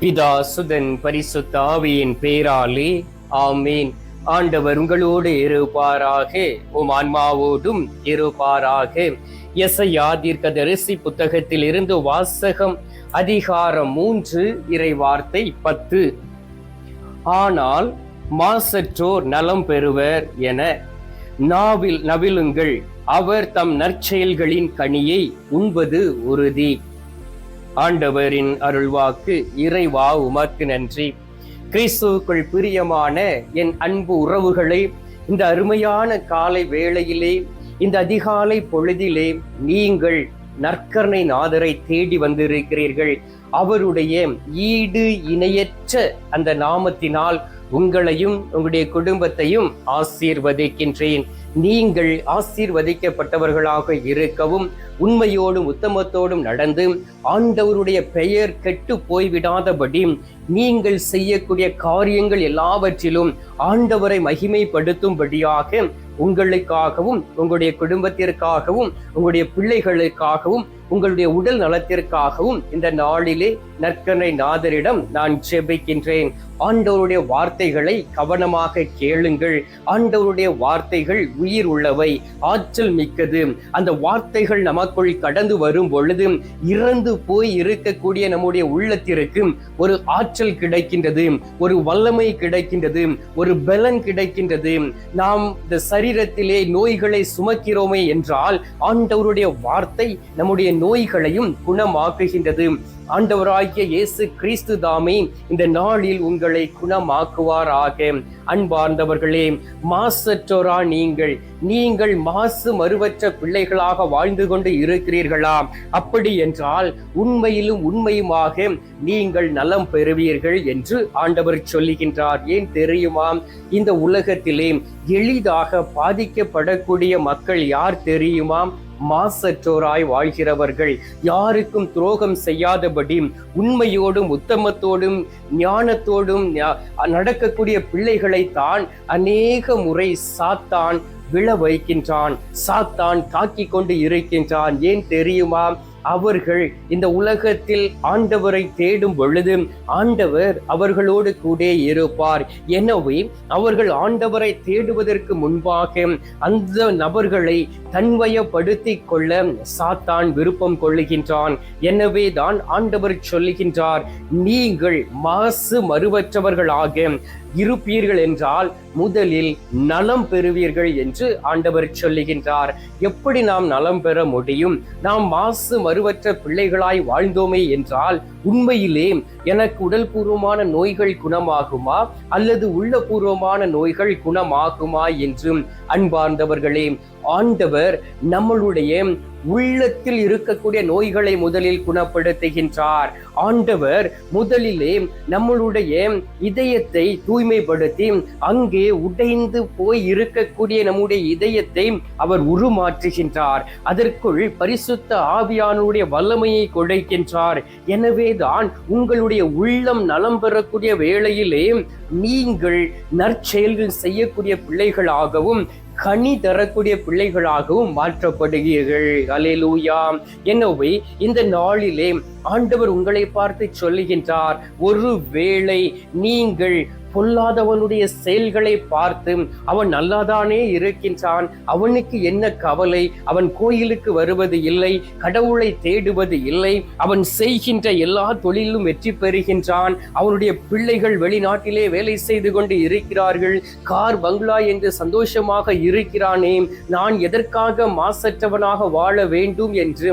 பிதா சுதன் பரிசுத்த ஆவியின் பேராலே ஆமீன். ஆண்டவர் உங்களோடு இருப்பாராக. உம் ஆன்மாவோடும் இருப்பாராக. எசையா தீர்க்கதரிசி புத்தகத்தில் இருந்து வாசகம் அதிகாரம் மூன்று இறை வார்த்தை பத்து. ஆனால் மாசற்றோர் நலம் பெறுவர் என நாவில் நவிலுங்கள் அவர் தம் நற்செயல்களின் கனியை உண்பது உறுதி. ஆண்டவரின் அருள்வாக்கு இறைவா உமக்கு நன்றி. கிறிஸ்துவுக்குள் பிரியமான என் அன்பு உறவுகளை இந்த அருமையான காலை வேளையிலே இந்த அதிகாலை பொழுதிலே நீங்கள் நற்கரணை நாதரை தேடி வந்திருக்கிறீர்கள். அவருடைய ஈடு இணையற்ற அந்த நாமத்தினால் உங்களையும் உங்களுடைய குடும்பத்தையும் ஆசீர்வதிக்கின்றேன். நீங்கள் ஆசீர்வதிக்கப்பட்டவர்களாக இருக்கவும் உண்மையோடும் உத்தமத்தோடும் நடந்து ஆண்டவருடைய பெயர் கெட்டு போய்விடாதபடி நீங்கள் செய்யக்கூடிய காரியங்கள் எல்லாவற்றிலும் ஆண்டவரை மகிமைப்படுத்தும்படியாக உங்களுக்காகவும் உங்களுடைய குடும்பத்திற்காகவும் உங்களுடைய பிள்ளைகளுக்காகவும் உங்களுடைய உடல் நலத்திற்காகவும் இந்த நாளிலே நற்கனை நாதரிடம் நான் ஜெபிக்கின்றேன். ஆண்டவருடைய வார்த்தைகளை கவனமாக கேளுங்கள். ஆண்டவருடைய வார்த்தைகள் உயிர் உள்ளவை ஆற்றல் மிக்கது. அந்த வார்த்தைகள் நமக்குள் கடந்து வரும் பொழுது இறந்து போய் இருக்கக்கூடிய நம்முடைய உள்ளத்திற்கு ஒரு ஆற்றல் கிடைக்கின்றது ஒரு வல்லமை கிடைக்கின்றது ஒரு பலன் கிடைக்கின்றது. நாம் இந்த சரீரத்திலே நோய்களை சுமக்கிறோமே என்றால் ஆண்டவருடைய வார்த்தை நம்முடைய நோய்களையும் குணமாக்குகின்றது. ஆண்டவராகிய இயேசு கிறிஸ்து தாமே இந்த நாளில் உங்களை குணமாக்குவாராக. அன்பார்ந்தவர்களே மாசற்றோரா நீங்கள் நீங்கள் மாசு மறுவற்ற பிள்ளைகளாக வாழ்ந்து கொண்டு இருக்கிறீர்களா? அப்படி என்றால் உண்மையிலும் உண்மையுமாக நீங்கள் நலம் பெறுவீர்கள் என்று ஆண்டவர் சொல்லுகின்றார். ஏன் தெரியுமா? இந்த உலகத்திலே எளிதாக பாதிக்கப்படக்கூடிய மக்கள் யார் தெரியுமா? மாசற்றோராய் வாழ்கிறவர்கள் யாருக்கும் துரோகம் செய்யாதபடி உண்மையோடும் உத்தமத்தோடும் ஞானத்தோடும் நடக்கக்கூடிய பிள்ளைகளை தான் அநேக முறை சாத்தான் விழ வைக்கின்றான். சாத்தான் தாக்கி கொண்டு இருக்கின்றான். ஏன் தெரியுமா? அவர்கள் இந்த உலகத்தில் ஆண்டவரை தேடும் பொழுது ஆண்டவர் அவர்களோடு கூட இருப்பார். எனவே அவர்கள் ஆண்டவரை தேடுவதற்கு முன்பாக அந்த நபர்களை தன்வயப்படுத்தி கொள்ள சாத்தான் விருப்பம் கொள்ளுகின்றான். எனவே தான் ஆண்டவர் சொல்லுகின்றார் நீங்கள் மாசு மறுவற்றவர்களாக இருப்பீர்கள் என்றால் முதலில் நலம் பெறுவீர்கள் என்று ஆண்டவர் சொல்லுகின்றார். எப்படி நாம் நலம் பெற முடியும்? நாம் மாசு மறுவற்ற பிள்ளைகளாய் வாழ்ந்தோமே என்றால் உண்மையிலே எனக்கு உடல் பூர்வமான நோய்கள் குணமாகுமா? அல்லது உள்ளபூர்வமான நோய்கள் குணமாகுமா? என்றும் அன்பார்ந்தவர்களே ஆண்டவர் நம்மளுடைய உள்ளத்தில் இருக்கக்கூடிய நோய்களை முதலில் குணப்படுத்துகின்றார். ஆண்டவர் முதலிலே நம்மளுடைய இதயத்தை தூய்மைப்படுத்தி அங்கே உடைந்து போய் இருக்கக்கூடிய நம்முடைய இதயத்தை அவர் உருமாற்றுகின்றார். அதற்குள் பரிசுத்த ஆவியானுடைய வல்லமையை கொடைக்கின்றார். எனவேதான் உங்களுடைய உள்ளம் நலம் பெறக்கூடிய வேளையிலே நீங்கள் நற்செயல்கள் செய்யக்கூடிய பிள்ளைகளாகவும் கனி தரக்கூடிய பிள்ளைகளாகவும் மாற்றப்படுகிறீர்கள். அலையலூயா எனவே இந்த நாளிலே ஆண்டவர் உங்களை பார்த்து சொல்லுகின்றார். ஒரு வேளை நீங்கள் பொல்லாதவனுடைய செயல்களை பார்த்து அவன் நல்லாதானே இருக்கின்றான். அவனுக்கு என்ன கவலை? அவன் கோயிலுக்கு வருவது இல்லை கடவுளை தேடுவது இல்லை. அவன் செய்கின்ற எல்லா தொழிலும் வெற்றி பெறுகின்றான். அவனுடைய பிள்ளைகள் வெளிநாட்டிலே வேலை செய்து கொண்டு இருக்கிறார்கள். கார் பங்களா என்று சந்தோஷமாக இருக்கிறானே. நான் எதற்காக மாசற்றவனாக வாழ வேண்டும் என்று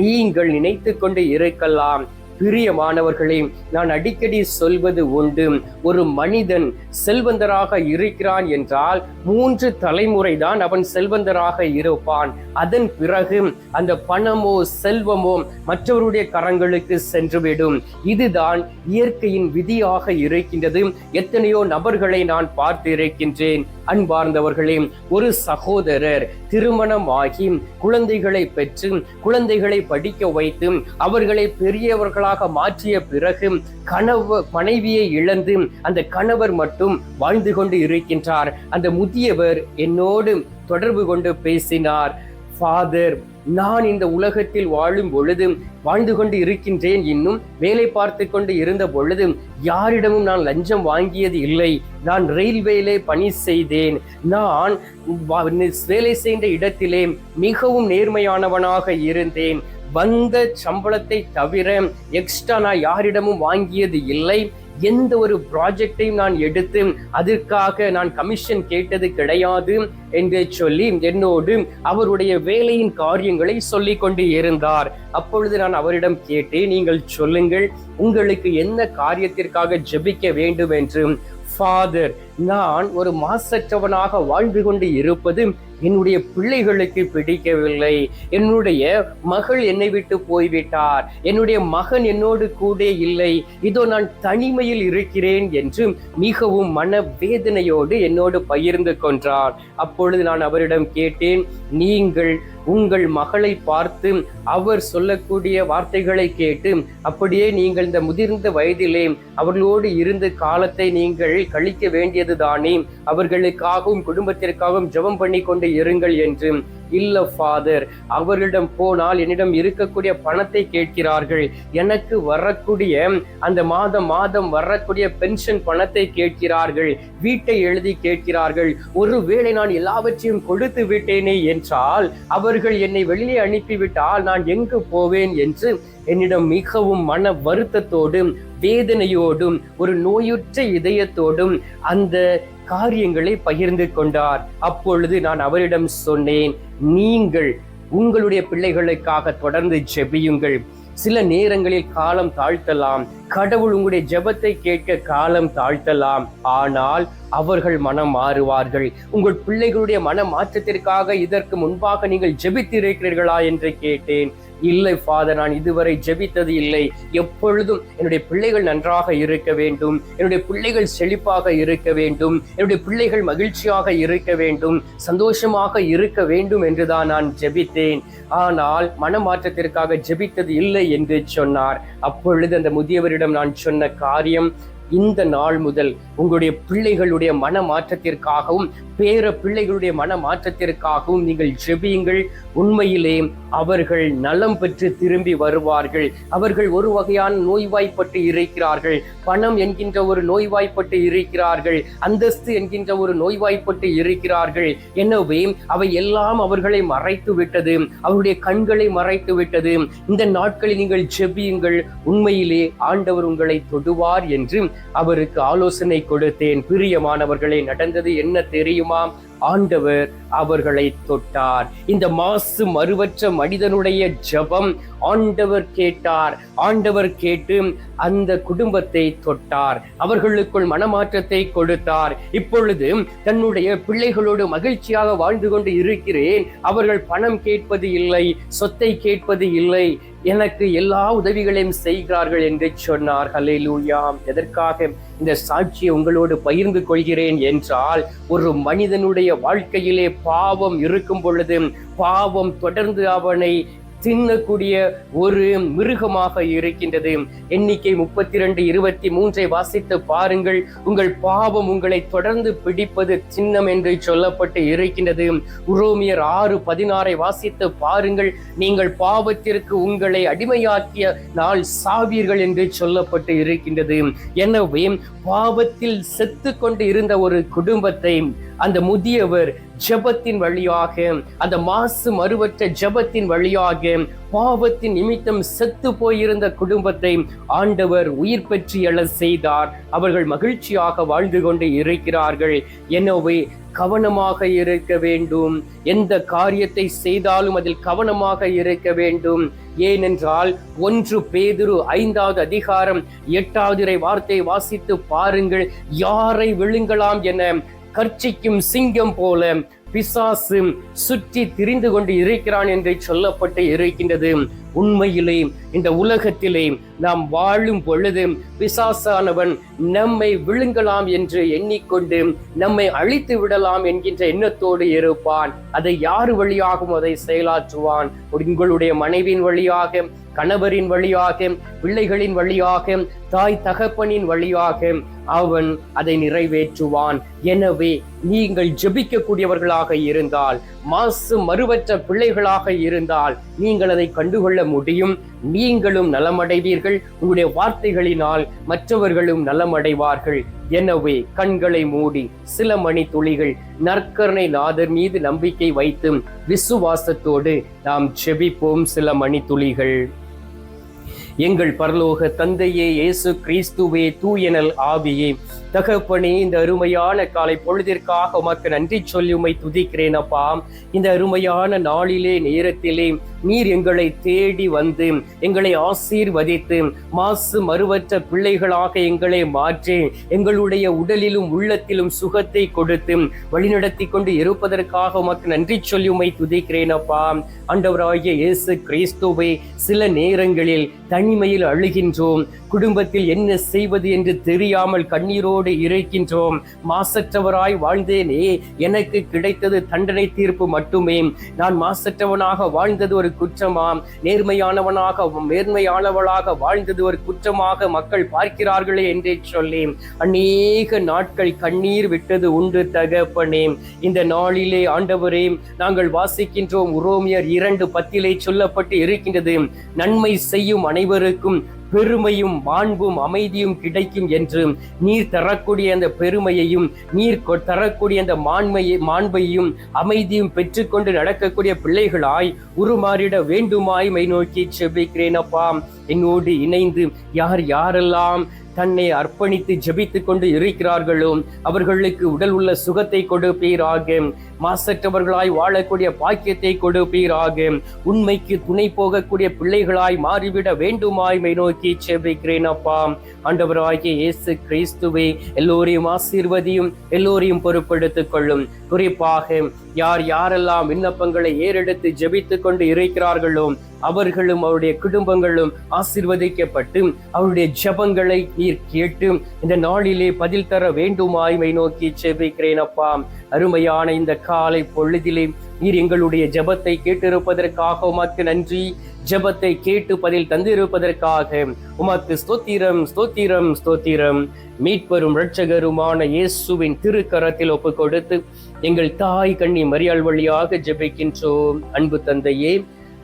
நீங்கள் நினைத்து கொண்டு இருக்கலாம். பிரியமானவர்களே நான் அடிக்கடி சொல்வது உண்டு. ஒரு மனிதன் செல்வந்தராக இருக்கிறான் என்றால் மூன்று தலைமுறை தான் அவன் செல்வந்தராக இருப்பான். அதன் பிறகு அந்த பணமோ செல்வமோ மற்றவருடைய கரங்களுக்கு சென்றுவிடும். இதுதான் இயற்கையின் விதியாக இருக்கின்றது. எத்தனையோ நபர்களை நான் பார்த்து இருக்கின்றேன். அன்பார்ந்தவர்களே ஒரு சகோதரர் திருமணமாகி குழந்தைகளை பெற்று குழந்தைகளை படிக்க வைத்து அவர்களை பெரியவர்களாக மாற்றிய பிறகு கணவ மனைவியை இழந்து அந்த கணவர் மட்டும் வாழ்ந்து கொண்டு இருக்கின்றார். அந்த முதியவர் என்னோடு தொடர்பு கொண்டு பேசினார் ஃபாதர் நான் இந்த உலகத்தில் வாழும் பொழுது வாழ்ந்து கொண்டு இருக்கின்றேன் இன்னும் வேலை பார்த்து கொண்டு இருந்த பொழுது யாரிடமும் நான் லஞ்சம் வாங்கியது இல்லை. நான் ரயில்வேலே பணி செய்தேன். நான் வேலை செய்த இடத்திலே மிகவும் நேர்மையானவனாக இருந்தேன். வந்த சம்பளத்தை தவிர எக்ஸ்ட்ரா நான் யாரிடமும் வாங்கியது இல்லை. எந்த ஒரு ப்ராஜெக்டையும் நான் எடுத்து அதற்காக நான் கமிஷன் கேட்டது கிடையாது என்று சொல்லி என்னோடு அவருடைய வேலையின் காரியங்களை சொல்லி கொண்டு இருந்தார். அப்பொழுது நான் அவரிடம் கேட்டேன் நீங்கள் சொல்லுங்கள் உங்களுக்கு என்ன காரியத்திற்காக ஜெபிக்க வேண்டும் என்று? ஃபாதர் நான் ஒரு மாசற்றவனாக வாழ்ந்து கொண்டு இருப்பது என்னுடைய பிள்ளைகளுக்கு பிடிக்கவில்லை. என்னுடைய மகள் என்னை விட்டு போய்விட்டார். என்னுடைய மகன் என்னோடு கூட இல்லை. இதோ நான் தனிமையில் இருக்கிறேன் என்று மிகவும் மன வேதனையோடு என்னோடு பகிர்ந்து கொண்டார் அப்பொழுது நான் அவரிடம் கேட்டேன் நீங்கள் உங்கள் மகளை பார்த்து அவர் சொல்லக்கூடிய வார்த்தைகளை கேட்டு அப்படியே நீங்கள் இந்த முதிர்ந்த வயதிலே அவர்களோடு இருந்த காலத்தை நீங்கள் கழிக்க வேண்டியதுதானே அவர்களுக்காகவும் குடும்பத்திற்காகவும் ஜெபம் பண்ணி கொண்டு இருங்கள் என்று இல்லை ஃபாதர் அவர்களிடம் போனால் என்னிடம் இருக்கக்கூடிய பணத்தை கேட்கிறார்கள். எனக்கு வரக்கூடிய அந்த மாதம் மாதம் வரக்கூடிய பென்ஷன் பணத்தை கேட்கிறார்கள். வீட்டை எழுதி கேட்கிறார்கள். ஒருவேளை நான் எல்லாவற்றையும் கொடுத்து விட்டேனே என்றால் அவர்கள் என்னை வெளியே அனுப்பிவிட்டால் நான் எங்கு போவேன் என்று என்னிடம் மிகவும் மன வருத்தத்தோடும் வேதனையோடும் ஒரு நோயுற்ற இதயத்தோடும் அந்த காரியங்களை பகிர்ந்து கொண்டார். அப்பொழுது நான் அவரிடம் சொன்னேன் நீங்கள் உங்களுடைய பிள்ளைகளுக்காக தொடர்ந்து ஜெபியுங்கள். சில நேரங்களில் காலம் தாழ்த்தலாம். கடவுள் உங்களுடைய ஜெபத்தை கேட்க காலம் தாழ்த்தலாம். ஆனால் அவர்கள் மனம் மாறுவார்கள். உங்கள் பிள்ளைகளுடைய மன மாற்றத்திற்காக இதற்கு முன்பாக நீங்கள் ஜெபித்திருக்கிறீர்களா? என்று கேட்டேன். இல்லை ஃபாதர் நான் இதுவரை ஜெபித்தது இல்லை. எப்பொழுதும் என்னுடைய பிள்ளைகள் நன்றாக இருக்க வேண்டும். என்னுடைய பிள்ளைகள் செழிப்பாக இருக்க வேண்டும். என்னுடைய பிள்ளைகள் மகிழ்ச்சியாக இருக்க வேண்டும். சந்தோஷமாக இருக்க வேண்டும் என்றுதான் நான் ஜெபித்தேன். ஆனால் மனமாற்றத்திற்காக ஜெபித்தது இல்லை என்று சொன்னார். அப்பொழுது அந்த முதியவரிடம் நான் சொன்ன காரியம் இந்த நாள் முதல் உங்களுடைய பிள்ளைகளுடைய மன மாற்றத்திற்காகவும் பேர பிள்ளைகளுடைய மன மாற்றத்திற்காகவும் நீங்கள் ஜெபியுங்கள். உண்மையிலே அவர்கள் நலம் பெற்று திரும்பி வருவார்கள். அவர்கள் ஒரு வகையான நோய்வாய்ப்பட்டு இருக்கிறார்கள். பணம் என்கின்ற ஒரு நோய்வாய்ப்பட்டு இருக்கிறார்கள். அந்தஸ்து என்கின்ற ஒரு நோய்வாய்ப்பட்டு இருக்கிறார்கள். எனவே அவை எல்லாம் அவர்களை மறைத்து விட்டது அவருடைய கண்களை மறைத்து விட்டது இந்த நாட்களில் நீங்கள் ஜெபியுங்கள். உண்மையிலே ஆண்டவர் உங்களை தொடுவார் என்று அவருக்கு ஆலோசனை கொடுத்தேன். பிரியமானவர்களே நடந்தது என்ன தெரியுமா? ஆண்டவர் அவர்களை தொட்டார். இந்த மாசு மறுவற்ற மனிதனுடைய ஜெபம் ஆண்டவர் கேட்டார். ஆண்டவர் கேட்டு அந்த குடும்பத்தை தொட்டார். அவர்களுக்குள் மனமாற்றத்தை கொடுத்தார். இப்பொழுது தன்னுடைய பிள்ளைகளோடு மகிழ்ச்சியாக வாழ்ந்து கொண்டு இருக்கிறேன். அவர்கள் பணம் கேட்பது இல்லை சொத்தை கேட்பது இல்லை. எனக்கு எல்லா உதவிகளையும் செய்கிறார்கள் என்று சொன்னார். ஹalleluya. எதற்காக? இந்த சாட்சியை உங்களோடு பகிர்ந்து கொள்கிறேன் என்றால் ஒரு மனிதனுடைய வாழ்க்கையிலே பாவம் இருக்கும் பொழுது பாவம் தொடர்ந்து அவனை தின்னக்கூடிய ஒரு மிருகமாக இருக்கின்றது. எண்ணிக்கை முப்பத்தி ரெண்டு இருபத்தி மூன்றை வாசித்து பாருங்கள். உங்கள் பாவம் உங்களை தொடர்ந்து பிடிப்பது சின்னம் என்று சொல்லப்பட்டு இருக்கின்றது. உரோமியர் ஆறு பதினாறை வாசித்து பாருங்கள். நீங்கள் பாவத்திற்கு உங்களை அடிமையாக்கிய நாள் சாவீர்கள் என்று சொல்லப்பட்டு இருக்கின்றது. எனவே பாவத்தில் செத்து கொண்டு இருந்த ஒரு குடும்பத்தை அந்த முதியவர் ஜெபத்தின் வழியாக அந்த மாசு மறுவற்ற ஜெபத்தின் வழியாக பாவத்தின் நிமித்தம் செத்து போயிருந்த குடும்பத்தை ஆண்டவர் உயிர் பெற்று எழ செய்தார். அவர்கள் மகிழ்ச்சியாக வாழ்ந்து கொண்டு இருக்கிறார்கள். எனவே கவனமாக இருக்க வேண்டும். எந்த காரியத்தை செய்தாலும் அதில் கவனமாக இருக்க வேண்டும். ஏனென்றால் ஒன்று பேதுரு ஐந்தாவது அதிகாரம் எட்டாவது இறை வார்த்தை வாசித்து பாருங்கள். யாரை விழுங்கலாம் என கர்ச்சிக்கும் சிங்கம் போல பிசாசு சுற்றி திரிந்து கொண்டு இருக்கிறான் என்று சொல்லப்பட்டு இருக்கின்றது. உண்மையிலே இந்த உலகத்திலே நாம் வாழும் பொழுது பிசாசானவன் நம்மை விழுங்கலாம் என்று எண்ணிக்கொண்டு நம்மை அழித்து விடலாம் என்கின்ற எண்ணத்தோடு இருப்பான். அதை யார் வழியாகவும் அதை செயலாற்றுவான்? உங்களுடைய மனைவியின் வழியாக கணவரின் வழியாக பிள்ளைகளின் வழியாக தாய் தகப்பனின் வழியாக அவன் அதை நிறைவேற்றுவான். எனவே நீங்கள் ஜெபிக்கக்கூடியவர்களாக இருந்தால் மாசு மறுவற்ற பிள்ளைகளாக இருந்தால் நீங்கள் அதை கண்டுகொள்ள முடியும். நீங்களும் நலமடைவீர்கள். உங்களுடைய வார்த்தைகளினால் மற்றவர்களும் நலமடைவார்கள். எனவே கண்களை மூடி சில மணி துளிகள் நற்கருணை நாதர் மீது நம்பிக்கை வைத்தும் விசுவாசத்தோடு நாம் செபிப்போம் சில மணி துளிகள் எங்கள் பரலோக தந்தையே இயேசு கிறிஸ்துவே தூயனல் ஆவியே. தகப்பனே இந்த அருமையான காலை பொழுதிற்காக உமக்கு நன்றி சொல்லி உமை துதிக்கிறேன் அப்பா. இந்த அருமையான நாளிலே நேரத்திலே நீர் எங்களை தேடி வந்து எங்களை ஆசீர்வதித்து மாசு மறுவற்ற பிள்ளைகளாக எங்களை மாற்றி எங்களுடைய உடலிலும் உள்ளத்திலும் சுகத்தை கொடுத்து வழிநடத்தி கொண்டு இருப்பதற்காக உமக்கு நன்றி சொல்லி உமை துதிக்கிறேன் அப்பா. ஆண்டவராகிய இயேசு கிறிஸ்துவை சில நேரங்களில் தனிமையில் அழுகின்றோம். குடும்பத்தில் என்ன செய்வது என்று தெரியாமல் கண்ணீரோடு இருக்கின்றோம். மாசற்றவராய் வாழ்ந்தேனே எனக்கு கிடைத்தது தண்டனை தீர்ப்பு மட்டுமே. நான் மாசற்றவனாக வாழ்ந்தது ஒரு குற்றமாம் நேர்மையானவனாக நேர்மையானவளாக வாழ்ந்தது ஒரு குற்றமாக மக்கள் பார்க்கிறார்களே என்றே சொல்லி அநேக நாட்கள் கண்ணீர் விட்டது உண்டு தகப்பனே. இந்த நாளிலே ஆண்டவரே நாங்கள் வாசிக்கின்றோம் உரோமியர் இரண்டு பத்திலே சொல்லப்பட்டு இருக்கின்றது. நன்மை செய்யும் அனைவருக்கும் பெருமையும் மாண்பும் அமைதியும் கிடைக்கும் என்று நீர் தரக்கூடிய அந்த பெருமையையும் நீர் தரக்கூடிய அந்த மாண்மையை மாண்பையும் அமைதியும் பெற்றுக்கொண்டு நடக்கக்கூடிய பிள்ளைகளாய் உருமாறிட வேண்டுமாய் மை நோக்கி செபிக்கிறேன் அப்பா. என்னோடு இணைந்து யார் யாரெல்லாம் தன்னை அர்ப்பணித்து ஜெபித்துக் கொண்டு இருக்கிறார்களோ அவர்களுக்கு உடல் உள்ள சுகத்தை கொடுப்பீராக மாசற்றவர்களாய் வாழக்கூடிய பாக்கியத்தை கொடுப்பீராக உண்மைக்கு துணை போகக்கூடிய பிள்ளைகளாய் மாறிவிட வேண்டுமாய் மை நோக்கி செபிக்கிறேன் அப்பா. ஆண்டவராகிய இயேசு கிறிஸ்துவே எல்லோரையும் ஆசீர்வதியும் எல்லோரையும் பொறுப்படுத்திக் கொள்ளும். குறிப்பாக யார் யாரெல்லாம் விண்ணப்பங்களை ஏறெடுத்து ஜெபித்துக் கொண்டு இருக்கிறார்களோ அவர்களும் அவருடைய குடும்பங்களும் ஆசீர்வதிக்கப்பட்டு அவருடைய ஜெபங்களை நீர் கேட்டு இந்த நாளிலே பதில் தர வேண்டுமாய் மை நோக்கி செபிக்கிறேன் அப்பா. அருமையான இந்த காலை பொழுதிலே நீர் எங்களுடைய ஜெபத்தை கேட்டிருப்பதற்காக உமக்கு நன்றி. ஜெபத்தை கேட்டு பதில் தந்திருப்பதற்காக உமக்கு ஸ்தோத்திரம் ஸ்தோத்திரம் ஸ்தோத்திரம். மீட்பெரும் இரட்சகருமான இயேசுவின் திருக்கரத்தில் ஒப்பு கொடுத்து எங்கள் தாய் கண்ணி மரியாள் வழியாக ஜெபிக்கின்றோம். அன்பு தந்தையே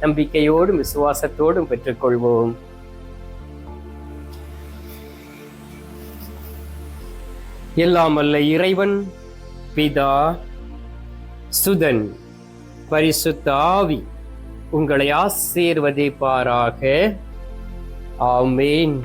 நம்பிக்கையோடும் விசுவாசத்தோடும் பெற்றுக்கொள்வோம். எல்லாம் அல்ல இறைவன் பிதா சுதன் பரிசுத்த ஆவி உங்களை ஆசீர்வதிப்பாராக. ஆமேன்.